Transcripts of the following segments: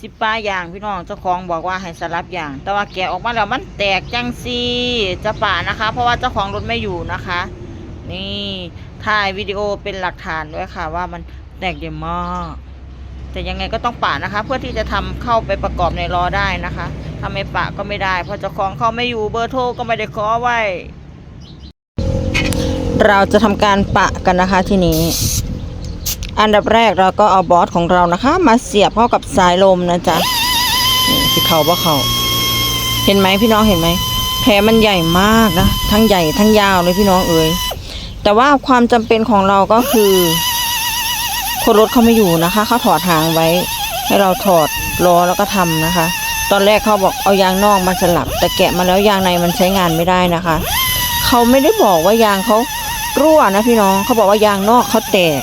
สิบปลาอย่างพี่น้องเจ้าของบอกว่าให้สลับอย่าง แต่ว่าแกะออกมาแล้วมันแตกจังซีจะป่านะคะ เพราะว่าเจ้าของรถไม่อยู่นะคะ นี่ถ่ายวิดีโอเป็นหลักฐานด้วยค่ะ ว่ามันแตกเยอะมากแต่ยังไงก็ต้องป่านะคะ เพื่อที่จะทำเข้าไปประกอบในล้อได้นะคะถ้าไม่ปะก็ไม่ได้เพราะเจ้าของเขาไม่อยู่เบอร์โทรก็ไม่ได้ขอไว้ เราจะทำการปะกันนะคะทีนี้ อันดับแรกเราก็เอาบอสของเรานะคะ มาเสียบเข้ากับสายลมนะจ๊ะนี่สิเขาบ่เขาเห็นไหมพี่น้องเห็นไหมแผลมันใหญ่มากนะทั้งใหญ่ทั้งยาวเลยพี่น้องเอ๋ยแต่ว่าความจำเป็นของเราก็คือ คนรถเขาไม่อยู่นะคะเขาถอดหางไว้ ให้เราถอดล้อแล้วก็ทำนะคะ ตอนแรกเขาบอกเอายางนอกมาสลับ แต่แกะมาแล้วยางในมันใช้งานไม่ได้นะคะเขาไม่ได้บอกว่ายางเขารั่วนะพี่น้องเขาบอกว่ายางนอกเขาแตก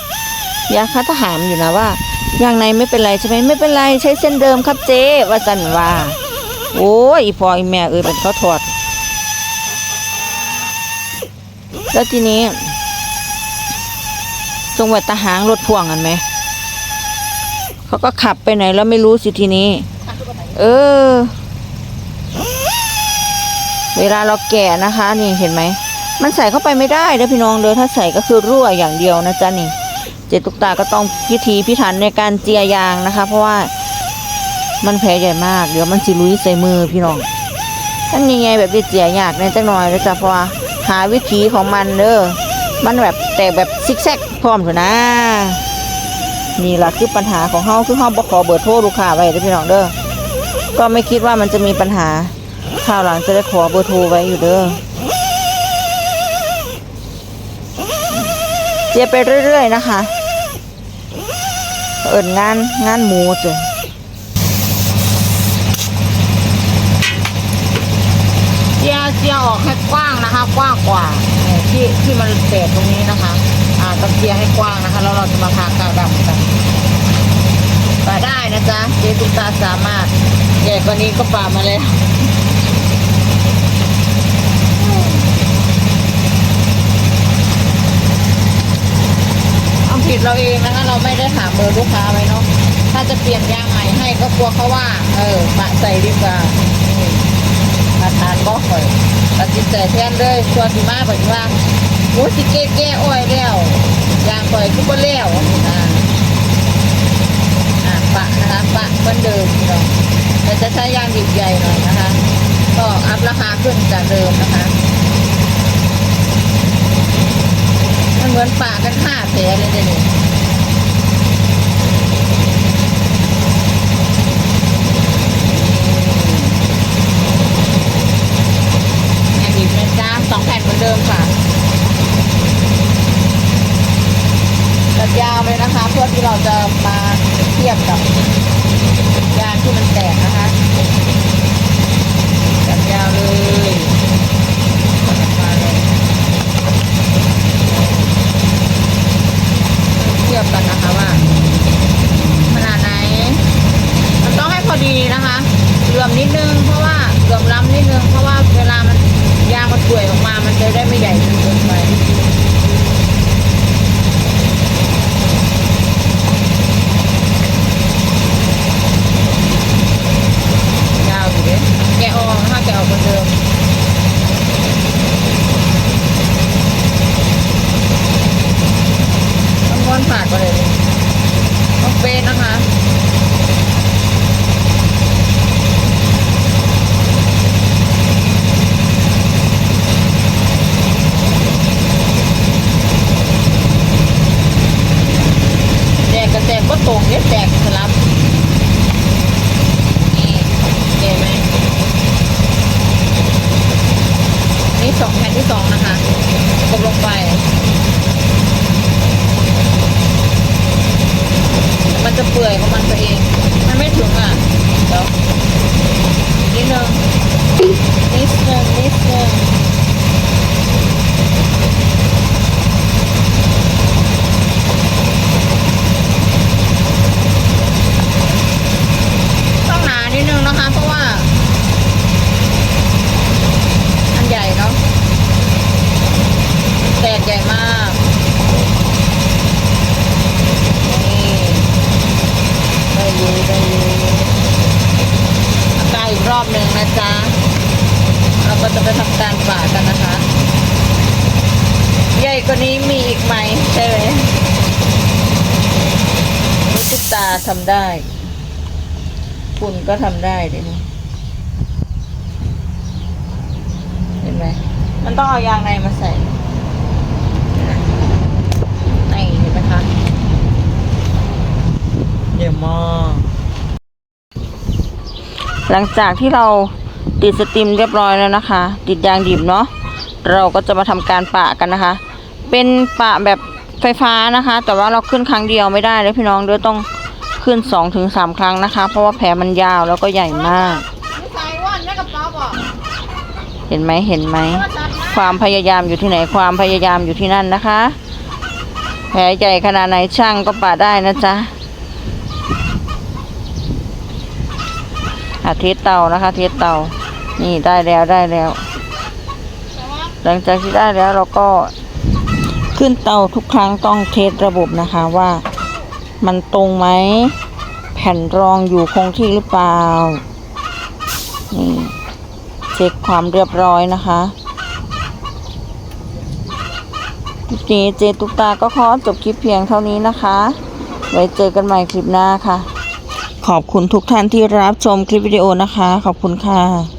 ยาคัทหามอยู่นะว่าอย่างในไม่เป็นไรใช่ไหมไม่เป็นไรใช้เส้นเดิมครับเจ๊ว่าจันว่าโอ้ยอีพออีแม่เอ้ยเป็นเขาถอด แล้วทีนี้ตรงวัดตหางรถพ่วงกันไหมเขาก็ขับไปไหนแล้วไม่รู้สิทีนี้ เออ เวลาเราแก่นะคะ นี่เห็นไหม มันใส่เข้าไปไม่ได้เด้อพี่น้องเด้อถ้าใส่ก็คือรั่วอย่างเดียวนะจ๊ะนี่ เจตุกตาก็ต้องพิธีพิถันในการเจียยางนะคะ เพราะว่ามันแผลใหญ่มาก เดี๋ยวมันสิลุยใส่มือพี่น้องทั้งยังไงแบบที่เจียยากในจังหน่อยนะจ๊ะเพราะว่าหาวิธีของมันเด้อมันแบบแตกแบบซิกแซกพร้อมเถอะนะนี่แหละคือปัญหาของเฮาคือเฮาบ่ขอเบอร์โทรลูกค้าไว้เด้อพี่น้องเด้อก็ไม่คิดว่ามันจะมีปัญหาคราวหลังจะได้ขอเบอร์โทรไว้อยู่เด้อ เจียไปเรื่อย ๆ นะคะ เอินงานงานหมูจ้ะเจียเจียออกให้กว้างนะคะ กว้างกว่าที่ที่มันเศษตรงนี้นะคะ อ่าต้องเจียให้กว้างนะคะ แล้วเราจะมาทากาวดำกันปาได้นะจ๊ะเจตุกตาสามารถใหญ่กว่านี้ก็ป่ามาแล้ว เอาผิดเราเองนะคะเราไม่ได้ถามเบอร์ลูกค้าไว้เนาะถ้าจะเปลี่ยนยางใหม่ให้ก็กลัวเขาว่า เออปะใส่ดีกว่ามาทานบอกข่อยตัดสินใจแทนเลยชวนสิมาบอกว่าโอ้สิเก้แก้อ้อยแล้วยางข่อยก็บ่แล้วอ่าอ่าปะนะคะปะเหมือนเดิมพี่น้องแต่จะใช้ยางดิบใหญ่หน่อยนะคะ ก็อัพราคาขึ้นจากเดิมนะคะมันเหมือนป่ากันห้า แผลเลยเดี๋ยวนี้แอนดิบนะจ๊ะสองแผ่นเหมือนเดิมค่ะตัดยาวเลยนะคะ เพื่อที่เราจะมาเทียบกับยางที่มันแตกนะคะตัดยาวเลยตัดมาเลย เทียบกันนะคะว่าขนาดไหน มันต้องให้พอดีนะคะเหลื่อ มนิดนึงเพราะว่าเหลื่อมล้ำนิดนึงเพราะว่าเวลามันยางมันสวยออกมา มันจะได้ไม่ใหญ่จนเกินไปยาวอยู่เด้แกะออกนะคะแกะออกเหมือนเดิมต้องม้วนผ่านไปเลยต้องเป็นนะคะ แตกกระแตกก็ตรงเนี่ย แตกสลับนี่เห็นไหมนี่สองแผ่นที่สองนะคะกดลงไป มันจะเปื่อยของมันตัวเอง มันไม่ถึงอะ เดี๋ยวนิดนึงนิดนึงนิดนึงต้องหนานิดนึงนะคะ เพราะว่า มันใหญ่เนาะแตกใหญ่มาก นี่ได้อยู่ได้อยู่ อบหนึ่งนะจ๊ะ เราก็จะไปทำการป่ากันนะคะ ใหญ่ก ว่านี้มีอีกไหมใช่ไหมรู้สึกตาทำได้ คุณก็ทำได้เดี๋ยวนี้เห็นไหมมันต้องเอายางในมาใส่ในเห็นไหมคะเดี๋ยวมากหลังจากที่เราติดสตรีมเรียบร้อยแล้วนะคะ ติดยางดิบเนาะเราก็จะมาทำการปะกันนะคะ เป็นปะแบบไฟฟ้านะคะ แต่ว่าเราขึ้นครั้งเดียวไม่ได้เลยพี่น้องเดี๋ยวต้องขึ้นสองถึงสามครั้งนะคะ เพราะว่าแผลมันยาวแล้วก็ใหญ่มาก เห็นไหมเห็นไหม ความพยายามอยู่ที่ไหนความพยายามอยู่ที่นั่นนะคะ แผลใหญ่ขนาดไหนช่างก็ปาได้นะจ๊ะอาเทสเตานะคะเทสเตานี่ได้แล้วได้แล้ว หลังจากที่ได้แล้วเราก็ ขึ้นเตาทุกครั้งต้องเทสระบบนะคะว่ามันตรงไหม แผ่นรองอยู่คงที่หรือเปล่า นี่เช็คความเรียบร้อยนะคะคลิปนี้เจตุกตาก็ขอจบคลิปเพียงเท่านี้นะคะ ไว้เจอกันใหม่คลิปหน้าค่ะ ขอบคุณทุกท่านที่รับชมคลิปวิดีโอนะคะ ขอบคุณค่ะ